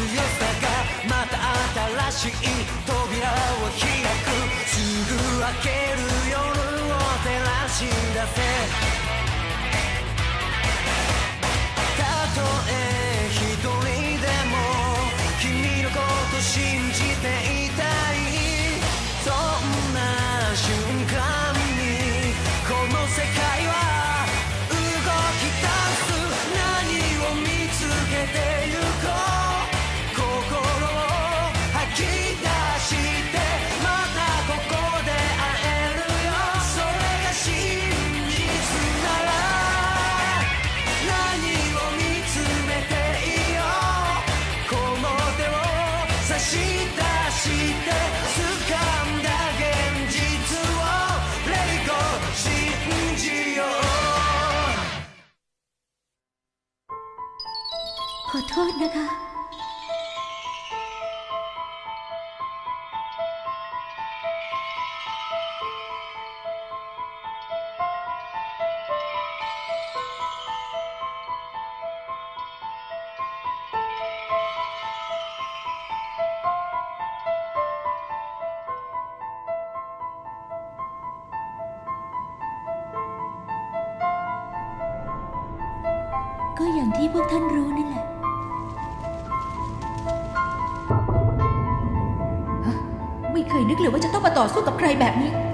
強さがまた新しい ขอโทษนะคะาจะต้องมาต่อสู้กับใครแบบนี้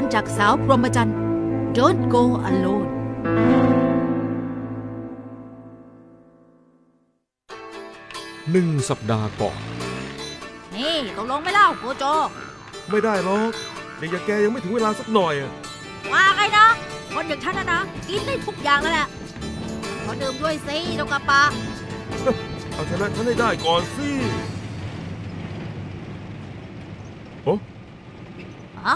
คร่ำครวญจากสาวพรหมจรรย์ Don't go alone หนึ่งสัปดาห์ก่อน นี่ตกลงไม่เล่าโกโจ ไม่ได้หรอกเด็กอย่างแกยังไม่ถึงเวลาสักหน่อยอะว่าไงนะ คนอย่างฉันนะนะ กินได้ทุกอย่างแล้วแหละ ขอดื่มด้วยสิเจ้ากระปะเอาชนะฉันให้ได้ก่อนสิโอ้ ฮะ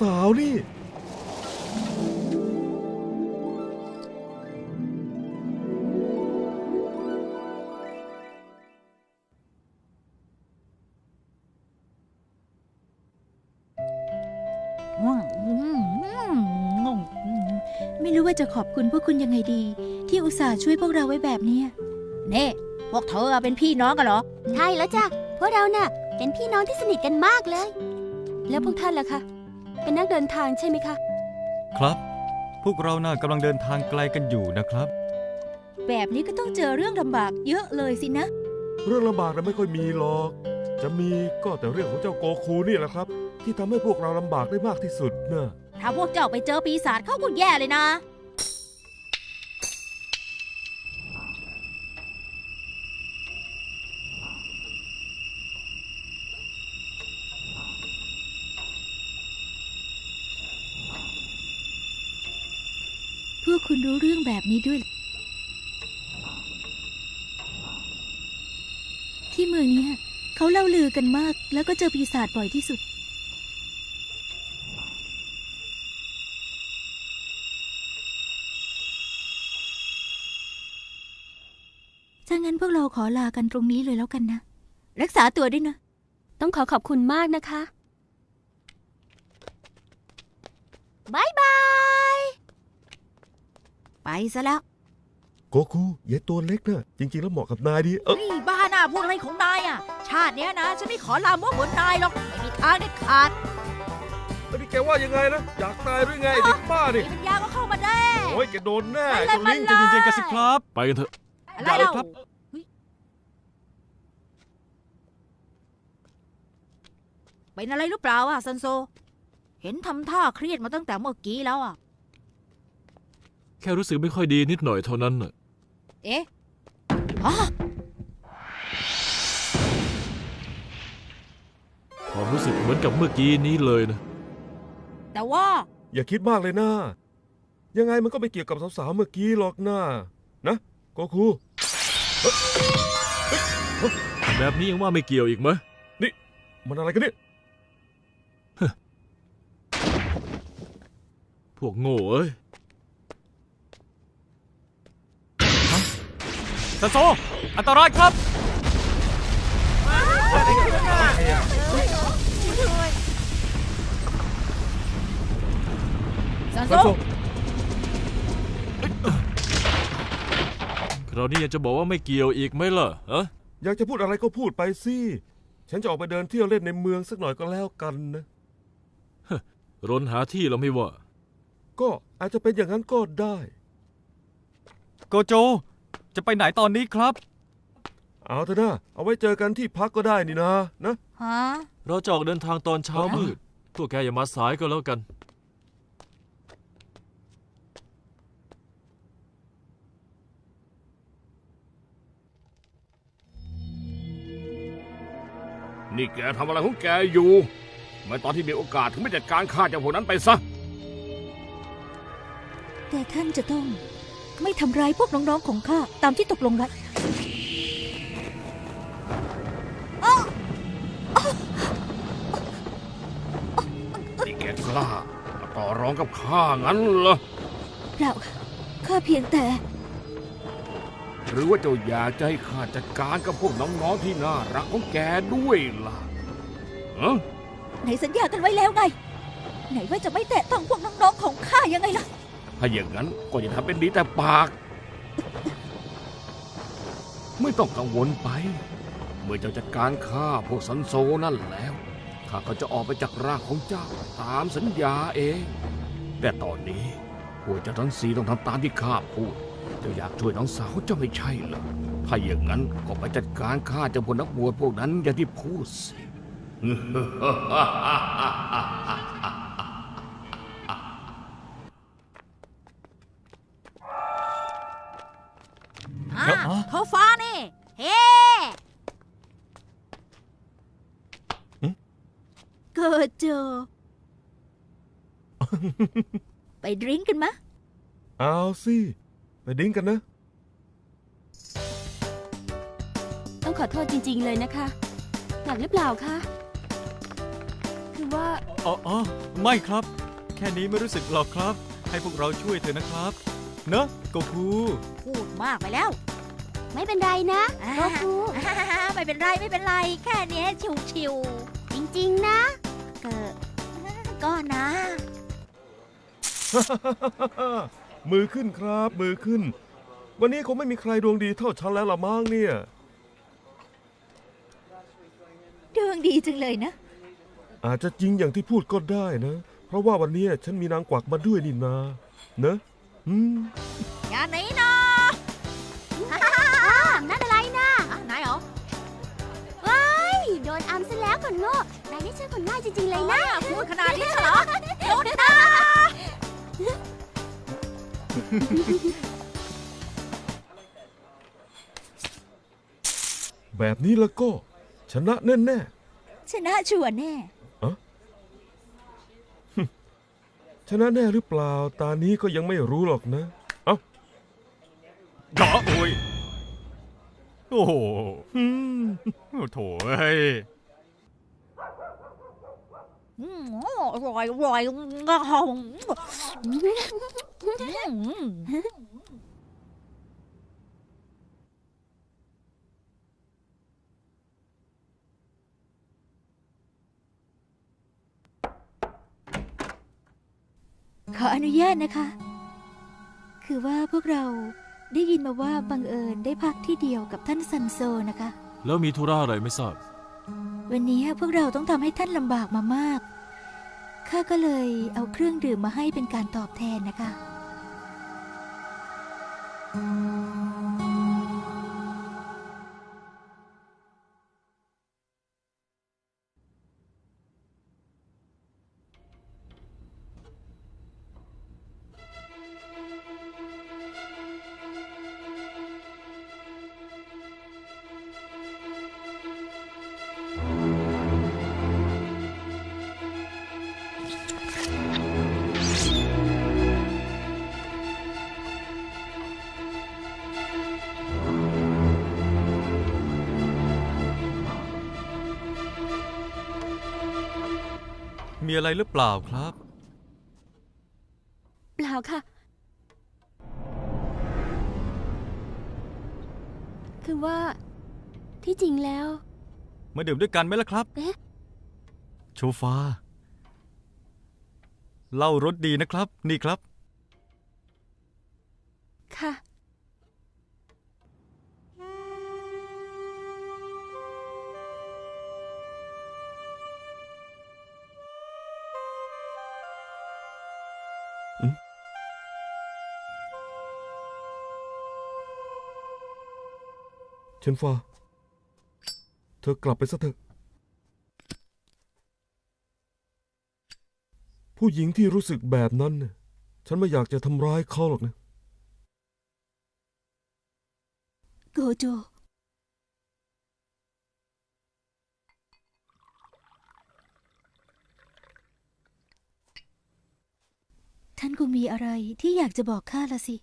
สาวๆนี่ ไม่รู้ว่าจะขอบคุณพวกคุณยังไงดี ที่อุตส่าห์ช่วยพวกเราไว้แบบเนี้ยเน่พวกเธอเป็นพี่น้องกันเหรอ ใช่แล้วจ้ะ พวกเราน่ะ เป็นพี่น้องที่สนิทกันมากเลย แล้วพวกท่านล่ะคะ เป็นนักเดินทางใช่ไหมคะ ครับ พวกเราน่ากำลังเดินทางไกลกันอยู่นะครับ แบบนี้ก็ต้องเจอเรื่องลำบากเยอะเลยสินะ เรื่องลำบากนะไม่ค่อยมีหรอก จะมีก็แต่เรื่องของเจ้าโกคูนี่แหละครับ ที่ทำให้พวกเราลำบากได้มากที่สุดเนะถ้าพวกเจ้าไปเจอปีศาจเข้าก็แย่เลยนะ คุณรู้เรื่องแบบนี้ด้วย ที่เมืองนี้เขาเล่าลือกันมาก แล้วก็เจอปีศาจบ่อยที่สุด ถ้างั้นพวกเราขอลากันตรงนี้เลยแล้วกันนะ รักษาตัวด้วยนะ ต้องขอขอบคุณมากนะคะ บายบาย ไปซะแล้ว โกคูเย่ตัวเล็กนะจริงๆแล้วเหมาะกับนายดีเออเฮ้ยบ้าน่ะพูดอะไรของนายอะ ชาติเนี้ยนะฉันไม่ขอลามกเหมือนนายหรอกไม่มีทางเด็ดขาดแล้วนี่แกว่ายังไงนะ อยากตายหรือไงไอ้เด็กบ้านี่มีปัญญาก็เข้ามาได้ โอ้ยแกโดนแน่ไปเลยเจ้าลิงไปเลยใจเย็นๆกันสิครับ ไปกันเถอะ อะไรอย่าเลยเราครับ เฮ้ยเป็นอะไรหรือเปล่าอะซันโซ เห็นทำท่าเครียดมาตั้งแต่เมื่อกี้แล้วอะแค่รู้สึกไม่ค่อยดีนิดหน่อยเท่านั้นน่ะเอ๊ะอ๋อความรู้สึกเหมือนกับเมื่อกี้นี้เลยนะ แต่ว่า อย่าคิดมากเลยนะยังไงมันก็ไม่เกี่ยวกับสาวๆเมื่อกี้หรอกนะนะโกคูแบบนี้ยังว่าไม่เกี่ยวอีกไหมมันอะไรกันเนี่ยพวกโง่เอ้ย ซันโซ อันตรายครับซันซันโซโซคราวนี้ยังจะบอกว่าไม่เกี่ยวอีกไหมล่ะฮะอยากจะพูดอะไรก็พูดไปสิ ฉันจะออกไปเดินเที่ยวเล่นในเมืองสักหน่อยก็แล้วกันนะ รนหาที่เราไม่ว่า ก็อาจจะเป็นอย่างนั้นก็ได้ โกโจ จะไปไหนตอนนี้ครับ เอาเถอะนะเอาไว้เจอกันที่พักก็ได้นี่นะนะ ฮะเราจะออกเดินทางตอนเช้ามืดพวกแกอย่ามาสายก็แล้วกัน นี่แกทำอะไรของแกอยู่ทำไมตอนที่มีโอกาสถึงไม่จัดการฆ่าเจ้าพวกนั้นไปซะ แต่ท่านจะต้อง ไม่ทำร้ายพวกน้องๆของข้าตามที่ตกลงไว้นี่แกกล้ามาต่อรองกับข้างั้นเหรอเปล่าค่ะข้าเพียงแต่ หรือว่าเจ้าอยากจะให้ข้าจัดการกับพวกน้องๆที่น่ารักของแกด้วยล่ะฮะไหนสัญญากันไว้แล้วไง ไหนว่าจะไม่แตะต้องพวกน้องๆของข้ายังไงล่ะ ถ้าอย่างนั้นก็อย่าทำเป็นดีแต่ปาก ไม่ต้องกังวลไป เมื่อเจ้าจัดการฆ่าพวกสันโซนั่นแล้วข้าก็จะออกไปจากร่างของเจ้าตามสัญญาเอง แต่ตอนนี้พวกเจ้าทั้งสี่ต้องทำตามที่ข้าพูดเจ้าอยากช่วยน้องสาวเจ้าไม่ใช่เหรอถ้าอย่างนั้นก็ไปจัดการฆ่าเจ้าพวกนักบวชพวกนั้นอย่าที่พูดสิ เกิดเจอไปดริ้งกันมะ เอาสิ ไปดิ้งกันนะ ต้องขอโทษจริง ๆ เลยนะคะหนักหรือเปล่าคะ คือว่า อ๋อออไม่ครับ แค่นี้ไม่รู้สึกหรอกครับ ให้พวกเราช่วยเถอะนะครับ เนอะโกคูพูดมากไปแล้ว ไม่เป็นไรนะอ่าโกคู ไม่เป็นไรไม่เป็นไร แค่เนี้ยชิวจริง ๆ นะ ๆเกิดก็นะ มือขึ้นครับ มือขึ้น วันนี้คงไม่มีใครดวงดีเท่าฉันแล้วละมั้งเนี่ย ดวงดีจังเลยนะ อาจจะจริงอย่างที่พูดก็ได้นะ เพราะว่าวันนี้ฉันมีนางกวักมาด้วยนี่นา เนอะอืมอย่าหนีนะ นอัมซะแล้วคนโง่นายนี่ช่างคนง่ายจริง ๆ เลยนะพูดขนาดนี้เหรอหยุดนะแบบนี้แล้วก็ ชนะแน่แน่ชนะชัวร์แน่ๆชนะแน่หรือเปล่า ตานี้ก็ยังไม่รู้หรอกนะ เอ้าจ๋อโอ้ย โอ้โหอืมโอ้โถเอ้ยอืมอร่อยอร่อยงาหอมขออนุญาตนะคะ คือว่าพวกเรา ได้ยินมาว่าบังเอิญได้พักที่เดียวกับท่านซันโซนะคะ แล้วมีธุระอะไรไม่ทราบ วันนี้พวกเราต้องทำให้ท่านลำบากมามาก ข้าก็เลยเอาเครื่องดื่มมาให้เป็นการตอบแทนนะคะ มีอะไรหรือเปล่าครับ เปล่าค่ะ คือว่า ที่จริงแล้ว มาดื่มด้วยกันไหมล่ะครับ เอ๊ะ โชฟาเหล้ารสดีนะครับ นี่ครับ ค่ะ เชนฟ้า เธอกลับไปซะเถอะ ผู้หญิงที่รู้สึกแบบนั้นน่ะฉันไม่อยากจะทำร้ายเขาหรอกนะ โกโจ ท่านคงมีอะไรที่อยากจะบอกข้าละสิ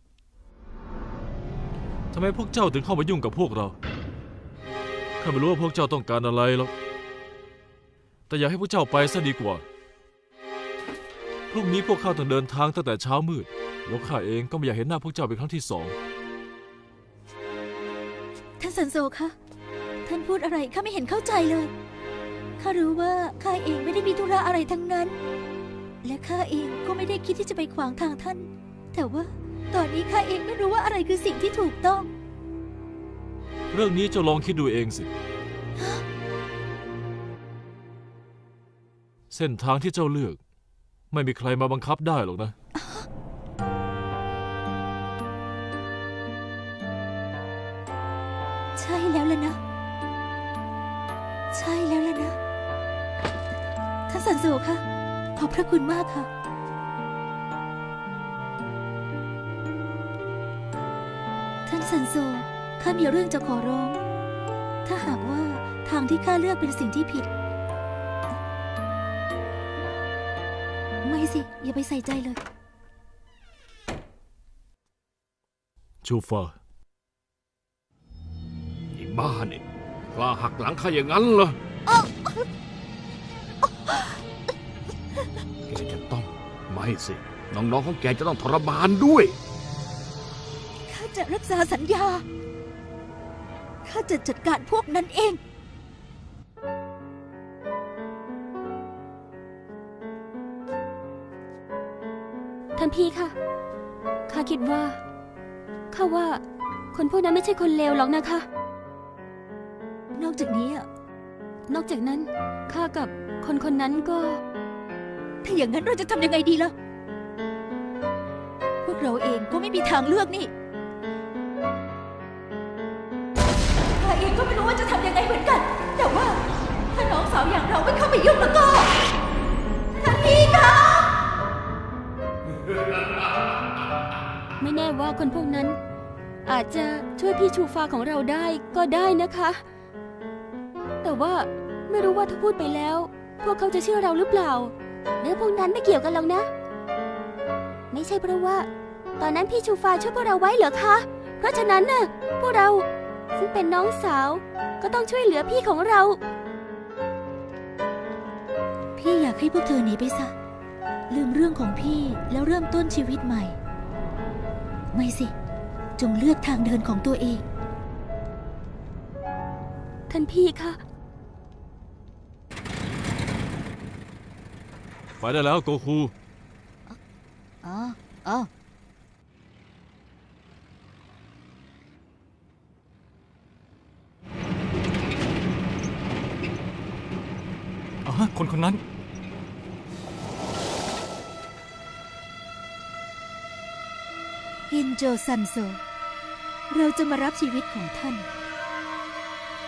ทำไมพวกเจ้าถึงเข้ามายุ่งกับพวกเรา ข้าไม่รู้ว่าพวกเจ้าต้องการอะไรหรอก แต่อยากให้พวกเจ้าไปซะดีกว่า พรุ่งนี้พวกข้าต้องเดินทางตั้งแต่เช้ามืด แล้วข้าเองก็ไม่อยากเห็นหน้าพวกเจ้าเป็นครั้งที่สอง ท่านสันโซคะ ท่านพูดอะไรข้าไม่เห็นเข้าใจเลย ข้ารู้ว่าข้าเองไม่ได้มีธุระอะไรทั้งนั้น และข้าเองก็ไม่ได้คิดที่จะไปขวางทางท่าน แต่ว่าตอนนี้ข้าเองไม่รู้ว่าอะไรคือสิ่งที่ถูกต้อง เรื่องนี้เจ้าลองคิดดูเองสิ เส้นทางที่เจ้าเลือก ไม่มีใครมาบังคับได้หรอกนะ ใช่แล้วล่ะนะ ใช่แล้วล่ะนะ ท่านสันโซคะขอบพระคุณมากค่ะ ท่านสันโซ ข้ามีเรื่องจะขอร้อง ถ้าหากว่าทางที่ข้าเลือกเป็นสิ่งที่ผิด ไม่สิ อย่าไปใส่ใจเลย ชูฟาไอ้บ้านี่กล้าหักหลังข้าอย่างนั้นเหรอแกจะต้อง ไม่สิ น้องๆของแกจะต้องทรมานด้วย ข้าจะรักษาสัญญา ข้าจะจัดการพวกนั้นเอง ท่านพี่คะข้าคิดว่า ข้าว่าคนพวกนั้นไม่ใช่คนเลวหรอกนะคะ นอกจากนี้อะนอกจากนั้นข้ากับคนคนนั้นก็ ถ้าอย่างนั้นเราจะทำยังไงดีล่ะ พวกเราเองก็ไม่มีทางเลือกนี่ ไม่เข้าไปยุ่งแล้วก็ท่านพี่คะไม่แน่ว่าคนพวกนั้น อาจจะช่วยพี่ชูฟ้าของเราได้ก็ได้นะคะ แต่ว่าไม่รู้ว่าถ้าพูดไปแล้ว พวกเขาจะเชื่อเราหรือเปล่าเรื่องพวกนั้นไม่เกี่ยวกันหรอกนะ ไม่ใช่เพราะว่า ตอนนั้นพี่ชูฟ้าช่วยพวกเราไว้เหรอคะ เพราะฉะนั้นน่ะพวกเราซึ่งเป็นน้องสาวก็ต้องช่วยเหลือพี่ของเรา พี่อยากให้พวกเธอหนีไปซะ ลืมเรื่องของพี่แล้วเริ่มต้นชีวิตใหม่ ไม่สิ จงเลือกทางเดินของตัวเอง ท่านพี่คะ ไปได้แล้วโกคูอ๋ออ๋ออ๋อคนคนนั้น จซันโซ เราจะมารับชีวิตของท่าน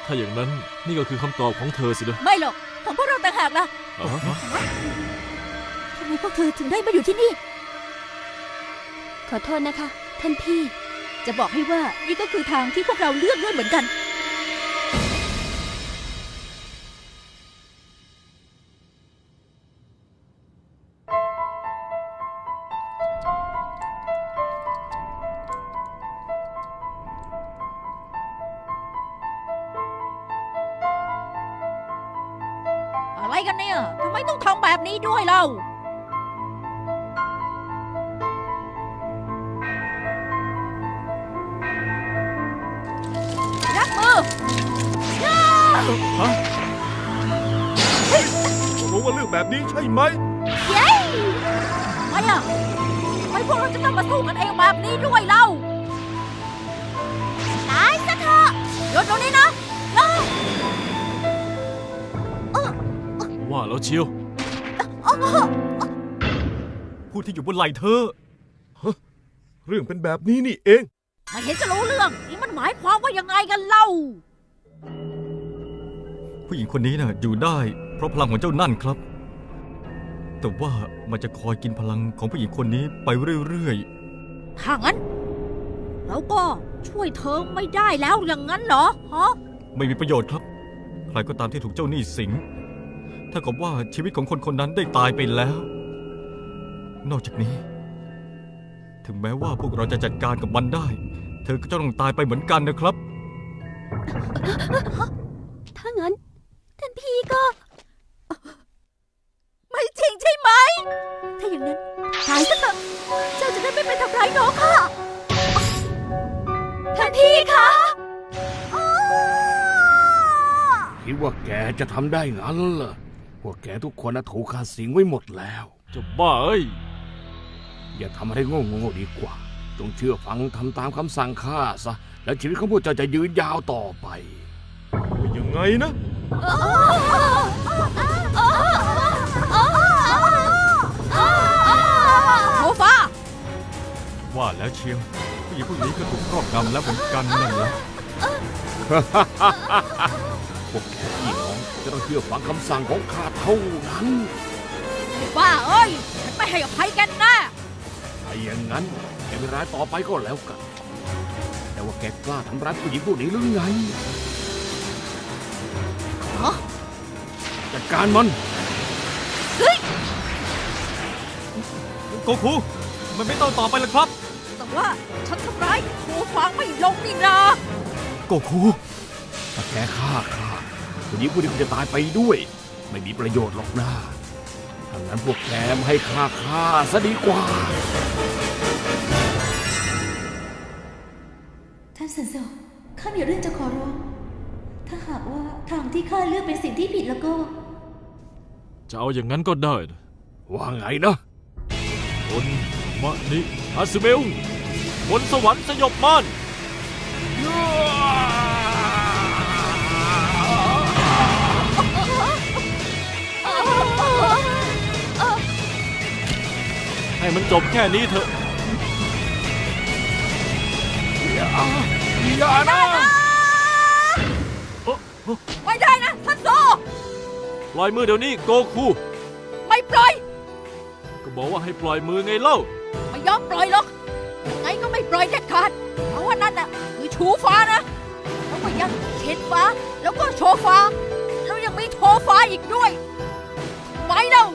ถ้าอย่างนั้นนี่ก็คือคำตอบของเธอสินะไม่หรอก ของพวกเราต่างหากล่ะอ๋อทำไมพวกเธอถึงได้มาอยู่ที่นี่ ขอโทษนะคะ ท่านพี่ จะบอกให้ว่านี่ก็คือทางที่พวกเราเลือกด้วยเหมือนกัน กันเนี่ยทำไมต้องทำแบบนี้ด้วยเล่ายักมือรู้ว่าเรื่องแบบนี้ใช่ไหมเย้ไม่อะทำไมพวกเราจะต้องมาสู้กันเองแบบนี้ด้วยเล่าตายซะเถอะหยุดตรงนี้นะ ว่าแล้วเชียว ผู้ที่อยู่บนไหล่เธอ เรื่องเป็นแบบนี้นี่เอง ไม่เห็นจะรู้เรื่อง นี่มันหมายความว่ายังไงกันเล่า ผู้หญิงคนนี้น่ะอยู่ได้ เพราะพลังของเจ้านั่นครับ แต่ว่ามันจะคอยกินพลังของผู้หญิงคนนี้ไปเรื่อยถ้างั้น เราก็ช่วยเธอไม่ได้แล้วอย่างนั้นเหรอฮะ ๆ ไม่มีประโยชน์ครับ ใครก็ตามที่ถูกเจ้าหนี้สิง ถ้ากับว่าชีวิตของคนคนนั้นได้ตายไปแล้ว นอกจากนี้ ถึงแม้ว่าพวกเราจะจัดการกับมันได้ เธอก็จะต้องตายไปเหมือนกันนะครับ ถ้างั้นท่านพี่ก็ ไม่จริงใช่ไหม ถ้าอย่างนั้นตายซะเถอะเจ้าจะได้ไม่ไปทำร้ายน้องค่ะ ท่านพี่คะคิดว่าแกจะทำได้งั้นเหรอพ วกแกทุกคนน่ะถูกข้าสิงไว้หมดแล้ว จะบ้าเอ้ย อย่าทำอะไรโง่ๆดีกว่า จงเชื่อฟังทำตามคำสั่งข้าซะ แล้วชีวิตของพวกเจ้าจะยืนยาวต่อไปว่ายังไงนะโซฟาว่าแล้วเชียวผู้หญิงพวกนี้ก็ถูกครอบงำแล้วเหมือนกันนั่นแหละ พวกแกพี่น้อง จะต้องเชื่อฟังคำสั่งของข้าเท่านั้นบ้าเอ้ยฉันไม่ให้อภัยกันแน่ถ้าอย่างนั้นแกไม่ร้ายต่อไปก็แล้วกัน แต่ว่าแกกล้าทำร้ายผู้หญิงพวกนี้หรือไงฮะจัดการมันโกคูมันไม่ต้องต่อไปแล้วครับ แต่ว่าฉันทำร้ายโซฟาไม่ลงนี่นาโกคูถ้าแกฆ่าข้าผู้ หญิงพวกนี้ก็จะตายไปด้วย ไม่มีประโยชน์หรอกนะถ้างั้นพวกแกมาให้ข้าฆ่าซะดีกว่า ท่านสันโซข้ามีเรื่องจะขอร้อง ถ้าหากว่าทางที่ข้าเลือกเป็นสิ่งที่ผิดแล้วก็ จะเอาอย่างนั้นก็ได้นะว่าไงนะบนมะนิอาสเมลบนสวรรค์สยบม่าน ให้มันจบแค่นี้เถอะอย่านะไม่ได้นะท่านโซปล่อยมือเดี๋ยวนี้โกคูไม่ปล่อย ก็บอกว่าให้ปล่อยมือไงเล่า ไม่ยอมปล่อยหรอกยังไงก็ไม่ปล่อยเด็ดขาดเพราะว่านั่นน่ะคือชูฟ้านะแล้วก็ยังเช็ดฟ้าแล้วก็โชว์ฟ้าแล้วยังมีโทฟ้าอีกด้วยทำไมเล่าทำไม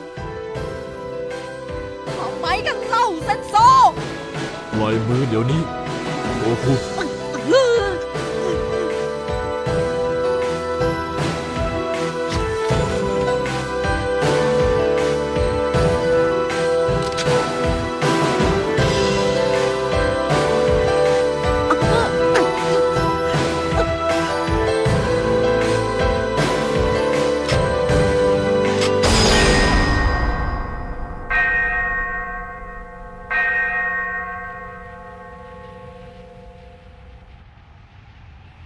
กันเข้าเซนโซ ปล่อยมือเดี๋ยวนี้โกคู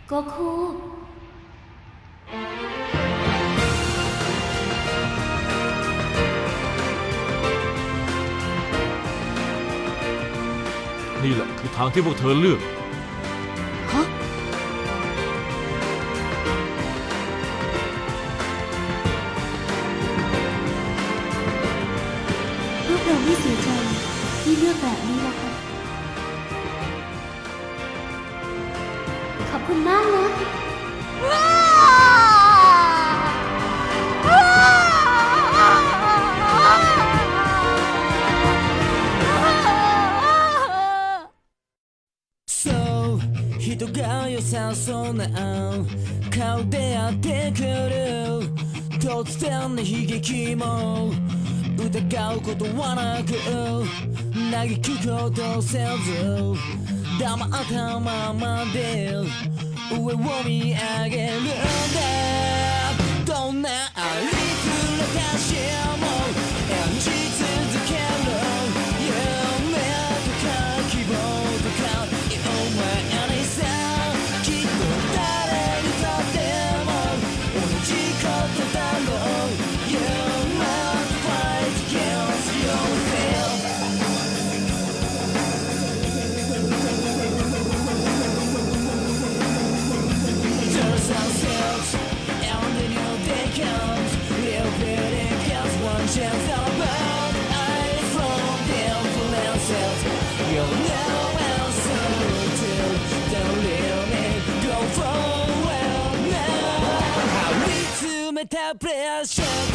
โกคูนี่แหละคือทางที่พวกเธอเลือก そう人が良さそうな顔でやってくる突然の悲劇も疑うことはなく嘆くことせず黙ったままで上を見上げるんだどんなありふれたし precious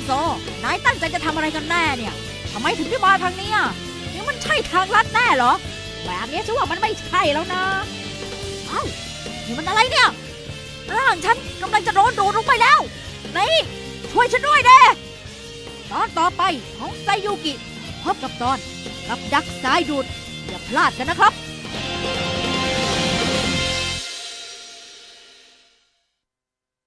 นี่ซันโซ นายตั้งใจจะทำอะไรกันแน่เนี่ยทำไมถึงได้มาทางนี้อะนี่มันใช่ทางลัดแน่เหรอ แบบนี้ฉันว่ามันไม่ใช่แล้วนะ เอ้า นี่มันอะไรเนี่ย ร่างฉันกำลังจะโดนดูดลงไปแล้ว นี่ช่วยฉันด้วยเด้ตอนต่อไปของไซยูกิพบกับตอน กับดักสายดูดอย่าพลาดกันนะครับ